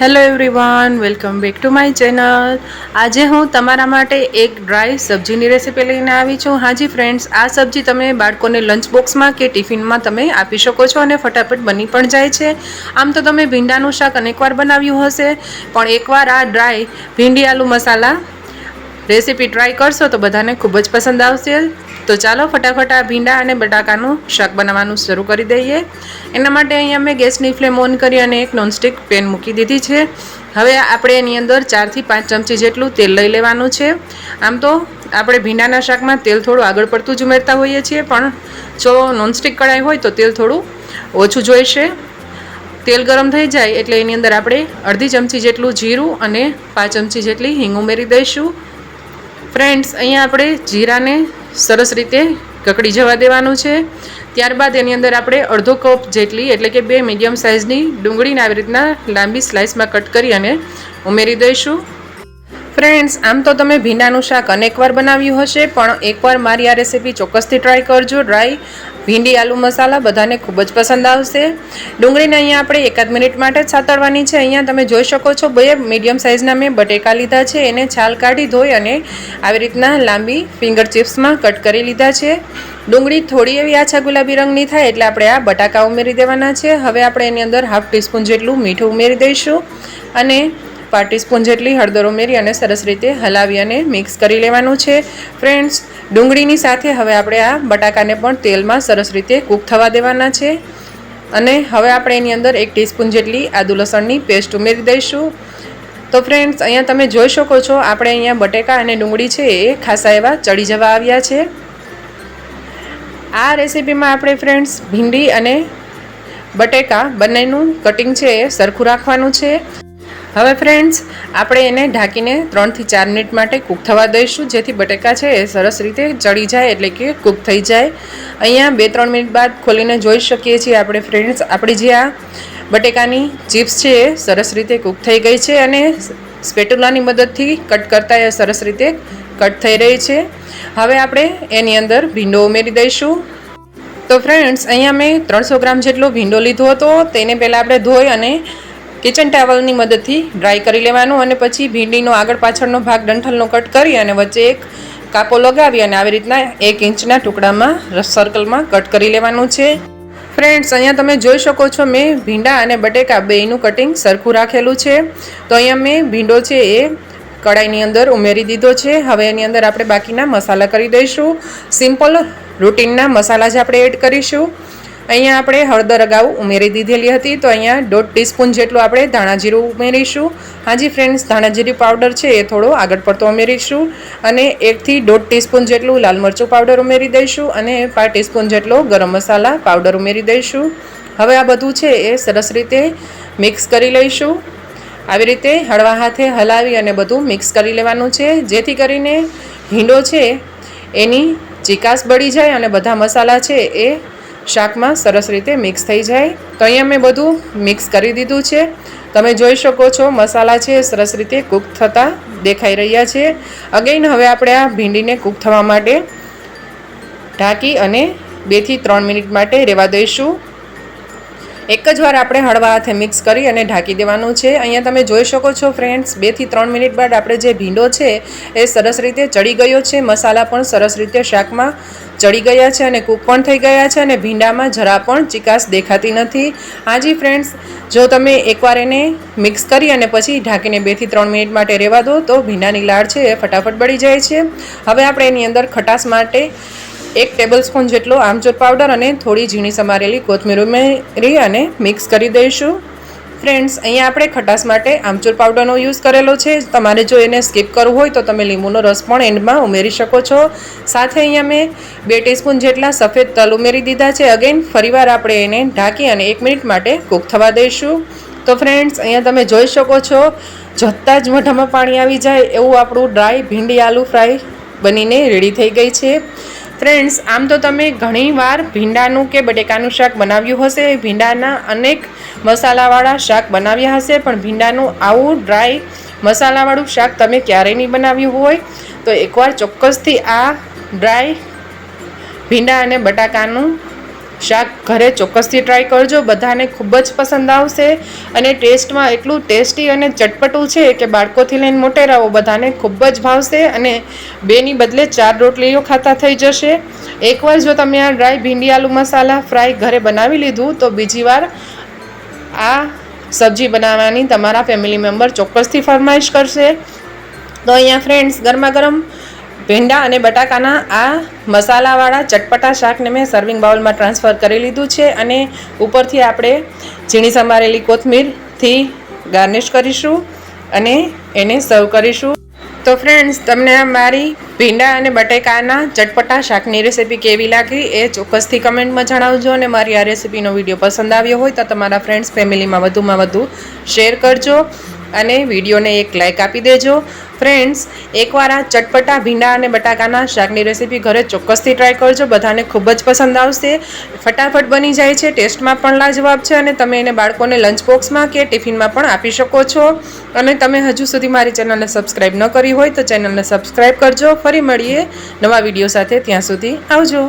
Hello everyone welcome back to my channel આજે હું તમારા માટે એક ડ્રાય સબ્જીની રેસીપી લઈને આવી છું. હાજી ફ્રેન્ડ્સ આ સબ્જી તમે બાળકોને લંચ બોક્સમાં કે ટિફિનમાં તમે આપી શકો છો અને ફટાફટ બની પણ જાય છે. આમ તો તમે ભીંડાનું શાક અનેકવાર બનાવ્યું હશે, પણ એકવાર આ dry bhindi aloo masala recipe try કરશો તો બધાને ખૂબ જ પસંદ આવશે. તો ચાલો ફટાફટ આ ભીંડા અને બટાકાનું શાક બનાવવાનું શરૂ કરી દઈએ. એના માટે અહીંયા મેં ગેસની ફ્લેમ ઓન કરી અને એક નોનસ્ટિક પેન મૂકી દીધી છે. હવે આપણે એની અંદર ચારથી પાંચ ચમચી જેટલું તેલ લઈ લેવાનું છે. આમ તો આપણે ભીંડાના શાકમાં તેલ થોડું આગળ પડતું જ ઉમેરતા હોઈએ છીએ, પણ જો નોનસ્ટિક કઢાઈ હોય તો તેલ થોડું ઓછું જોઈશે. તેલ ગરમ થઈ જાય એટલે એની અંદર આપણે અડધી ચમચી જેટલું જીરું અને પાંચ ચમચી જેટલી હિંગ ઉમેરી દઈશું. ફ્રેન્ડ્સ, અહીંયા આપણે જીરાને સરસ રીતે કકડી જવા દેવાનું છે. ત્યારબાદ એની અંદર આપણે અડધો કપ જેટલી, એટલે કે બે મીડિયમ સાઇઝની ડુંગળીને આવી રીતના લાંબી સ્લાઇસમાં કટ કરી અને ઉમેરી દઈશું. ફ્રેન્ડ્સ, આમ તો તમે ભીંડાનું શાક અનેકવાર બનાવ્યું હશે, પણ એકવાર મારી આ રેસીપી ચોક્કસથી ટ્રાય કરજો. ડ્રાય ભીંડી, આલુ મસાલા બધાને ખૂબ જ પસંદ આવશે. ડુંગળીને અહીંયા આપણે એકાદ મિનિટ માટે જ સાતળવાની છે. અહીંયા તમે જોઈ શકો છો, બે મીડિયમ સાઇઝના મેં બટેકા લીધા છે, એને છાલ કાઢી ધોઈ અને આવી રીતના લાંબી ફિંગર ચિપ્સમાં કટ કરી લીધા છે. ડુંગળી થોડી એવી આછા ગુલાબી રંગની થાય એટલે આપણે આ બટાકા ઉમેરી દેવાના છે. હવે આપણે એની અંદર હાફ ટીસ્પૂન જેટલું મીઠું ઉમેરી દઈશું અને પાંચ ટીસ્પૂન જેટલી હળદર ઉમેરી અને સરસ રીતે હલાવી અને મિક્સ કરી લેવાનું છે. ફ્રેન્ડ્સ, ડુંગળીની સાથે હવે આપણે આ બટાકાને પણ તેલમાં સરસ રીતે કૂક થવા દેવાના છે. અને હવે આપણે એની અંદર એક ટીસ્પૂન જેટલી આદુ લસણની પેસ્ટ ઉમેરી દઈશું. તો ફ્રેન્ડ્સ, અહીંયા તમે જોઈ શકો છો, આપણે અહીંયા બટેકા અને ડુંગળી છે એ ખાસા એવા ચડી જવા આવ્યા છે. આ રેસીપીમાં આપણે ફ્રેન્ડ્સ, ભીંડી અને બટેકા બંનેનું કટિંગ છે એ સરખું રાખવાનું છે. હવે ફ્રેન્ડ્સ આપણે એને ઢાંકીને ત્રણથી ચાર મિનિટ માટે કૂક થવા દઈશું. જેથી બટેકા છે એ સરસ રીતે ચડી જાય એટલે કે કૂક થઈ જાય. અહીંયા બે ત્રણ મિનિટ બાદ ખોલીને જોઈ શકીએ છીએ આપણે ફ્રેન્ડ્સ આપણી જે આ બટેકાની ચિપ્સ છે એ સરસ રીતે કૂક થઈ ગઈ છે અને સ્પેટુલાની મદદથી કટ કરતાં એ સરસ રીતે કટ થઈ રહી છે. હવે આપણે એની અંદર ભીંડો ઉમેરી દઈશું. તો ફ્રેન્ડ્સ અહીંયા મેં ત્રણસો ગ્રામ જેટલો ભીંડો લીધો હતો. તેને પહેલાં આપણે ધોઈ અને કિચન ટાવલની મદદથી ડ્રાય કરી લેવાનું અને પછી ભીંડીનો આગળ પાછળનો ભાગ ડંઠલનો કટ કરી અને વચ્ચે એક કાપો લગાવી અને આવી રીતના એક ઇંચના ટુકડામાં સર્કલમાં કટ કરી લેવાનું છે. ફ્રેન્ડ્સ અહીંયા તમે જોઈ શકો છો મેં ભીંડા અને બટેકા બેયનું કટિંગ સરખું રાખેલું છે. તો અહીંયા મેં ભીંડો છે એ કડાઈની અંદર ઉમેરી દીધો છે. હવે એની અંદર આપણે બાકીના મસાલા કરી દઈશું. સિમ્પલ રૂટીનના મસાલા જ આપણે એડ કરીશું. અહીંયા આપણે હળદર અગાઉ ઉમેરી દીધેલી હતી, તો અહીંયા દોઢ ટીસ્પૂન જેટલું આપણે ધાણાજીરું ઉમેરીશું. હાજી ફ્રેન્ડ્સ ધાણાજીરું પાવડર છે, એ થોડો આગળ પડતો ઉમેરીશું. અને એકથી દોઢ ટીસ્પૂન જેટલું લાલ મરચું પાવડર ઉમેરી દઈશું અને પાંચ ટીસ્પૂન જેટલો ગરમ મસાલા પાવડર ઉમેરી દઈશું. હવે આ બધું છે, એ સરસ રીતે મિક્સ કરી લઈશું. આવી રીતે હળવા હાથે હલાવી અને બધું મિક્સ કરી લેવાનું છે, જેથી કરીને ભીંડો છે, એની ચિકાસ બળી જાય અને બધા મસાલા છે, એ શાકમાં સરસ રીતે મિક્સ થઈ જાય. તો અહીંયા મેં બધું મિક્સ કરી દીધું છે. તમે જોઈ શકો છો, મસાલા છે, સરસ રીતે કૂક થતા દેખાઈ રહ્યા છે. અગેઇન હવે આપણે આ ભીંડીને કૂક થવા માટે ઢાંકી અને બેથી ત્રણ મિનિટ માટે રહેવા દઈશું. એક જ વાર આપણે હળવા હાથે મિક્સ કરી અને ઢાંકી દેવાનું છે. અહીંયા તમે જોઈ શકો છો ફ્રેન્ડ્સ બેથી ત્રણ મિનિટ બાદ આપણે જે ભીંડો છે એ સરસ રીતે ચડી ગયો છે. મસાલા પણ સરસ રીતે શાકમાં ચડી ગયા છે અને કૂક પણ થઈ ગયા છે અને ભીંડામાં જરા પણ ચિકાસ દેખાતી નથી. હાજી ફ્રેન્ડ્સ જો તમે એકવાર એને મિક્સ કરી અને પછી ઢાંકીને બેથી ત્રણ મિનિટ માટે રહેવા દો તો ભીંડાની લાળ છે એ ફટાફટ બળી જાય છે. હવે આપણે એની અંદર ખટાશ માટે એક ટેબલ સ્પૂન જેટલો આમચૂર પાવડર અને થોડી ઝીણી સમારેલી કોથમીર ઉમેરી અને મિક્સ કરી દઈશું. ફ્રેન્ડ્સ અહીંયા આપણે ખટાશ માટે આમચૂર પાવડરનો યુઝ કરેલો છે. તમારે જો એને સ્કીપ કરવું હોય તો તમે લીંબુનો રસ પણ એન્ડમાં ઉમેરી શકો છો. સાથે અહીંયા મેં બે ટીસ્પૂન જેટલા સફેદ તલ ઉમેરી દીધા છે. અગેન ફરીવાર આપણે એને ઢાંકી અને એક મિનિટ માટે કૂક થવા દઈશું. તો ફ્રેન્ડ્સ અહીંયા તમે જોઈ શકો છો જતાં જ મોઢામાં પાણી આવી જાય એવું આપણું ડ્રાય ભીંડી આલુ ફ્રાય બનીને રેડી થઈ ગઈ છે. ફ્રેન્ડ્સ આમ તો તમે ઘણીવાર ભીંડાનું કે બટેકાનું શાક બનાવ્યું હશે. ભીંડાના અનેક મસાલાવાળા શાક બનાવ્યા હશે, પણ ભીંડાનું આવું ડ્રાય મસાલાવાળું શાક તમે ક્યારેય નહીં બનાવ્યું હોય. તો એકવાર ચોક્કસથી આ ડ્રાય ભીંડા અને બટાકાનું શાક ઘરે ચોક્કસથી ટ્રાય કરજો. બધાને ખૂબ જ પસંદ આવશે અને ટેસ્ટમાં એટલું ટેસ્ટી અને ચટપટું છે કે બાળકોથી લઈને મોટેરાઓ બધાને ખૂબ જ ભાવશે અને બેની બદલે ચાર રોટલીઓ ખાતા થઈ જશે. એકવાર જો તમે આ ડ્રાય ભીંડી આલુ મસાલા ફ્રાય ઘરે બનાવી લીધું, તો બીજી વાર આ સબ્જી બનાવવાની તમારા ફેમિલી મેમ્બર ચોક્કસથી ફરમાઈશ કરશે. તો અહીંયા ફ્રેન્ડ્સ ગરમા ગરમ ભીંડા અને બટાકાના આ મસાલાવાળા ચટપટા શાકને મેં સર્વિંગ બાઉલમાં ટ્રાન્સફર કરી લીધું છે અને ઉપરથી આપણે ઝીણી સમારેલી કોથમીરથી ગાર્નિશ કરીશું અને એને સર્વ કરીશું. તો ફ્રેન્ડ્સ તમને મારી ભીંડા અને બટેકાના ચટપટા શાકની રેસીપી કેવી લાગી એ ચોક્કસથી કમેન્ટમાં જણાવજો અને મારી આ રેસીપીનો વીડિયો પસંદ આવ્યો હોય તો તમારા ફ્રેન્ડ્સ ફેમિલીમાં વધુમાં વધુ શેર કરજો અને વિડીયોને એક લાઇક આપી દેજો. ફ્રેન્ડ્સ, એકવાર આ ચટપટા, ભીંડા અને બટાકાના શાકની રેસીપી ઘરે ચોક્કસથી ટ્રાય કરજો. બધાને ખૂબ જ પસંદ આવશે. ફટાફટ બની જાય છે. ટેસ્ટમાં પણ લાજવાબ છે અને તમે એને બાળકોને લંચ બોક્સમાં કે ટિફિનમાં પણ આપી શકો છો. અને તમે હજુ સુધી મારી ચેનલને સબસ્ક્રાઈબ ન કરી હોય તો ચેનલને સબસ્ક્રાઈબ કરજો. ફરી મળીએ નવા વીડિયો સાથે. ત્યાં સુધી આવજો.